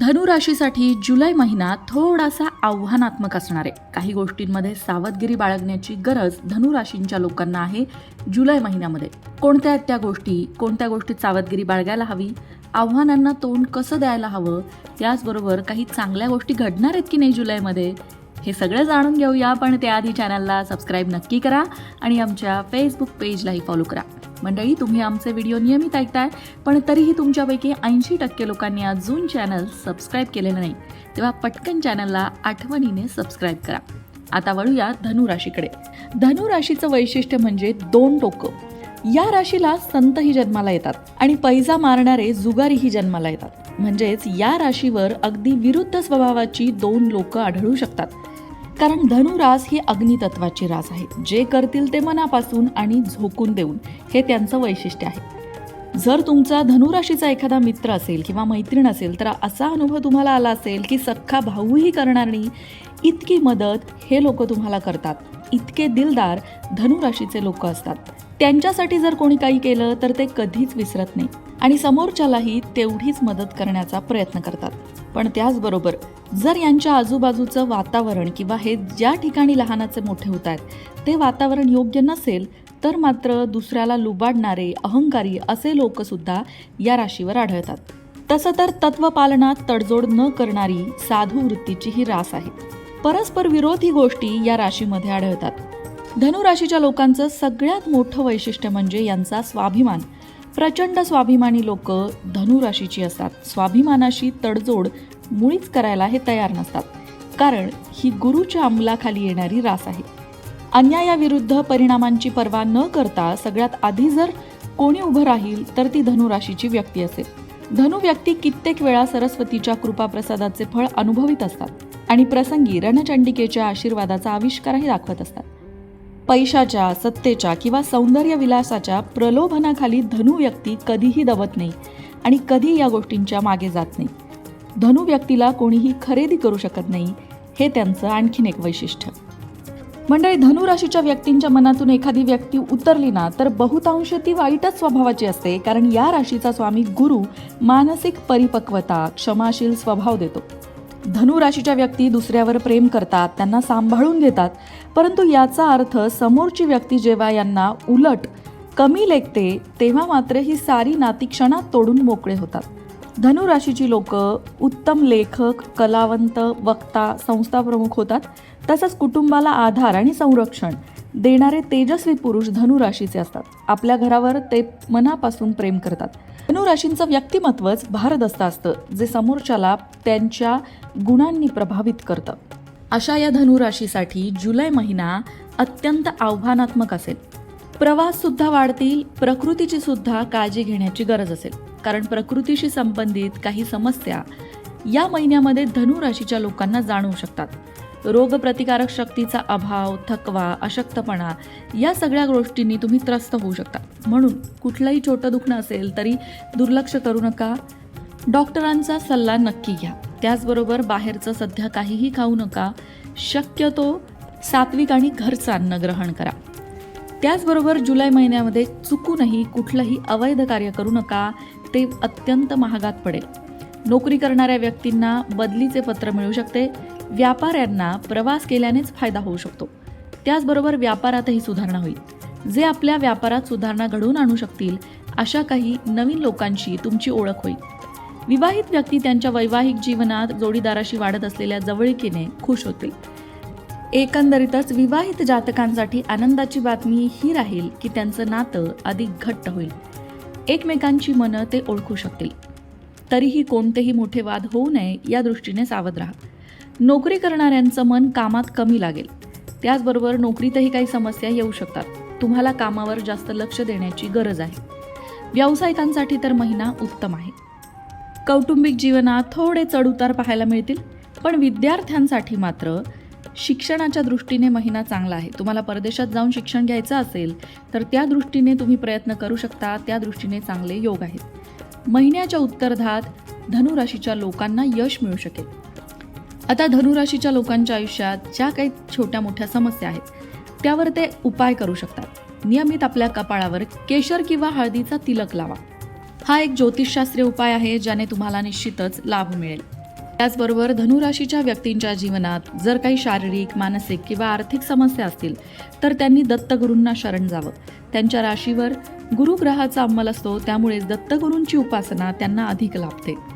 धनुराशीसाठी जुलै महिना थोडासा आव्हानात्मक असणार. आहे काही गोष्टींमध्ये सावधगिरी बाळगण्याची गरज धनुराशींच्या लोकांना आहे जुलै महिन्यामध्ये. कोणत्या त्या गोष्टी कोणत्या गोष्टीत सावधगिरी बाळगायला हवी? आव्हानांना तोंड कसं द्यायला हवं? त्याचबरोबर काही चांगल्या गोष्टी घडणार आहेत की नाही जुलैमध्ये? हे सगळं जाणून घेऊया पण त्याआधी चॅनलला सबस्क्राईब नक्की करा आणि आमच्या फेसबुक पेजलाही फॉलो करा. मंडळी तुम्ही आमचे व्हिडिओ नियमित ऐकताय पण तरीही तुमच्यापैकी ऐंशी टक्के लोकांनी अजून चॅनल सबस्क्राईब केलेलं नाही. तेव्हा पटकन चॅनलला आठवणीने सबस्क्राईब करा. आता वळूया धनुराशीकडे. धनुराशीचं वैशिष्ट्य म्हणजे दोन टोकं. या राशीला संतही जन्माला येतात आणि पैजा मारणारे जुगारीही जन्माला येतात. म्हणजेच या राशीवर अगदी विरुद्ध स्वभावाची दोन लोक आढळू शकतात. कारण धनुरास ही अग्नितत्वाची रास आहे. जे करतील ते मनापासून आणि झोकून देऊन. हे त्यांचं वैशिष्ट्य आहे. जर तुमचा धनुराशीचा एखादा मित्र असेल किंवा मैत्रीण असेल तर असा अनुभव तुम्हाला आला असेल की सख्खा भाऊही करणार नाही इतकी मदत हे लोक तुम्हाला करतात. इतके दिलदार धनुराशीचे लोक असतात. त्यांच्यासाठी जर कोणी काही केलं तर ते कधीच विसरत नाही. आणि समोरच्यालाही तेवढीच मदत करण्याचा प्रयत्न करतात. पण त्याचबरोबर जर यांच्या आजूबाजूचं वातावरण किंवा हे ज्या ठिकाणी लहानाचे मोठे होत आहेत ते वातावरण योग्य नसेल तर मात्र दुसऱ्याला लुबाडणारे अहंकारी असे लोकसुद्धा या राशीवर आढळतात. तसं तर तत्वपालनात तडजोड न करणारी साधू वृत्तीची ही रास आहे. परस्पर विरोधी गोष्टी या राशीमध्ये आढळतात. धनुराशीच्या लोकांचं सगळ्यात मोठं वैशिष्ट्य म्हणजे यांचा स्वाभिमान. प्रचंड स्वाभिमानी लोक धनुराशीची असतात. स्वाभिमानाशी तडजोड मुळीच करायला हे तयार नसतात. कारण ही गुरुच्या अंमलाखाली येणारी रास आहे. अन्यायाविरुद्ध परिणामांची पर्वा न करता सगळ्यात आधी जर कोणी उभं राहील तर ती धनुराशीची व्यक्ती असेल. धनु व्यक्ती कित्येक वेळा सरस्वतीच्या कृपाप्रसादाचे फळ अनुभवित असतात आणि प्रसंगी रणचंडिकेच्या आशीर्वादाचा आविष्कारही दाखवत असतात. पैशाच्या सत्तेच्या किंवा सौंदर्य विलासाच्या प्रलोभनाखाली धनु व्यक्ती कधीही दबत नाही आणि कधी या गोष्टींच्या मागे जात नाही. धनु व्यक्तीला कोणीही खरेदी करू शकत नाही हे त्यांचं आणखीन एक वैशिष्ट्य. मंडळी धनुराशीच्या व्यक्तींच्या मनातून एखादी व्यक्ती उतरली ना तर बहुतांश ती वाईटच स्वभावाची असते कारण या राशीचा स्वामी गुरु मानसिक परिपक्वता क्षमाशील स्वभाव देतो. धनुराशीच्या व्यक्ती दुसऱ्यावर प्रेम करतात त्यांना सांभाळून घेतात. परंतु याचा अर्थ समोरची व्यक्ती जेव्हा यांना उलट कमी लेखते तेव्हा मात्र ही सारी नाती क्षणात तोडून मोकळे होतात. धनुराशीची लोक उत्तम लेखक कलावंत वक्ता संस्थाप्रमुख होतात. तसंच कुटुंबाला आधार आणि संरक्षण देणारे तेजस्वी पुरुष धनुराशीचे असतात. आपल्या घरावर ते मनापासून प्रेम करतात. धनुराशींचं व्यक्तिमत्वच भारदस्त असतं जे समोरच्याला त्यांच्या गुणांनी प्रभावित करतं. अशा या धनुराशीसाठी जुलै महिना अत्यंत आव्हानात्मक असेल. प्रवास सुद्धा वाढतील प्रकृतीची सुद्धा काळजी घेण्याची गरज असेल. कारण प्रकृतीशी संबंधित काही समस्या या महिन्यामध्ये धनुराशीच्या लोकांना जाणवू शकतात. रोगप्रतिकारक शक्तीचा अभाव थकवा अशक्तपणा या सगळ्या गोष्टींनी तुम्ही त्रस्त होऊ शकता. म्हणून कुठलंही छोटं दुखणं असेल तरी दुर्लक्ष करू नका. डॉक्टरांचा सल्ला नक्की घ्या. त्याचबरोबर बाहेरचं सध्या काहीही खाऊ नका. शक्यतो सात्विक आणि घरचं अन्न ग्रहण करा. त्याचबरोबर जुलै महिन्यामध्ये चुकूनही कुठलंही अवैध कार्य करू नका. ते अत्यंत महागात पडेल. नोकरी करणाऱ्या व्यक्तींना बदलीचे पत्र मिळू शकते. व्यापाऱ्यांना प्रवास केल्यानेच फायदा होऊ शकतो. त्याचबरोबर व्यापारातही सुधारणा होईल. जे आपल्या व्यापारात सुधारणा घडवून आणू शकतील अशा काही नवीन लोकांशी तुमची ओळख होईल. विवाहित व्यक्ती त्यांच्या वैवाहिक जीवनात जोडीदाराशी वाढत असलेल्या जवळकीने खुश होतील. एकंदरीतच विवाहित जातकांसाठी आनंदाची बातमी ही राहील की त्यांचं नातं अधिक घट्ट होईल. एकमेकांची मनं ते ओळखू शकतील. तरीही कोणतेही मोठे वाद होऊ नये या दृष्टीने सावध राहा. नोकरी करणाऱ्यांचं मन कामात कमी लागेल. त्याचबरोबर नोकरीतही काही समस्या येऊ शकतात. तुम्हाला कामावर जास्त लक्ष देण्याची गरज आहे. व्यावसायिकांसाठी तर महिना उत्तम आहे. कौटुंबिक जीवनात थोडे चढउतार पाहायला मिळतील पण विद्यार्थ्यांसाठी मात्र शिक्षणाच्या दृष्टीने महिना चांगला आहे. तुम्हाला परदेशात जाऊन शिक्षण घ्यायचं असेल तर त्या दृष्टीने तुम्ही प्रयत्न करू शकता त्या दृष्टीने चांगले योग आहेत. महिन्याच्या उत्तरार्धात धनुराशीच्या लोकांना यश मिळू शकेल. आता धनुराशीच्या लोकांच्या आयुष्यात ज्या काही छोट्या मोठ्या समस्या आहेत त्यावर ते उपाय करू शकतात. नियमित आपल्या कपाळावर केशर किंवा हळदीचा तिलक लावा. हा एक ज्योतिषशास्त्रीय उपाय आहे ज्याने तुम्हाला निश्चितच लाभ मिळेल. त्याचबरोबर धनुराशीच्या व्यक्तींच्या जीवनात जर काही शारीरिक मानसिक किंवा आर्थिक समस्या असतील तर त्यांनी दत्तगुरूंना शरण जावं. त्यांच्या राशीवर गुरुग्रहाचा अंमल असतो त्यामुळेच दत्तगुरूंची उपासना त्यांना अधिक लाभते.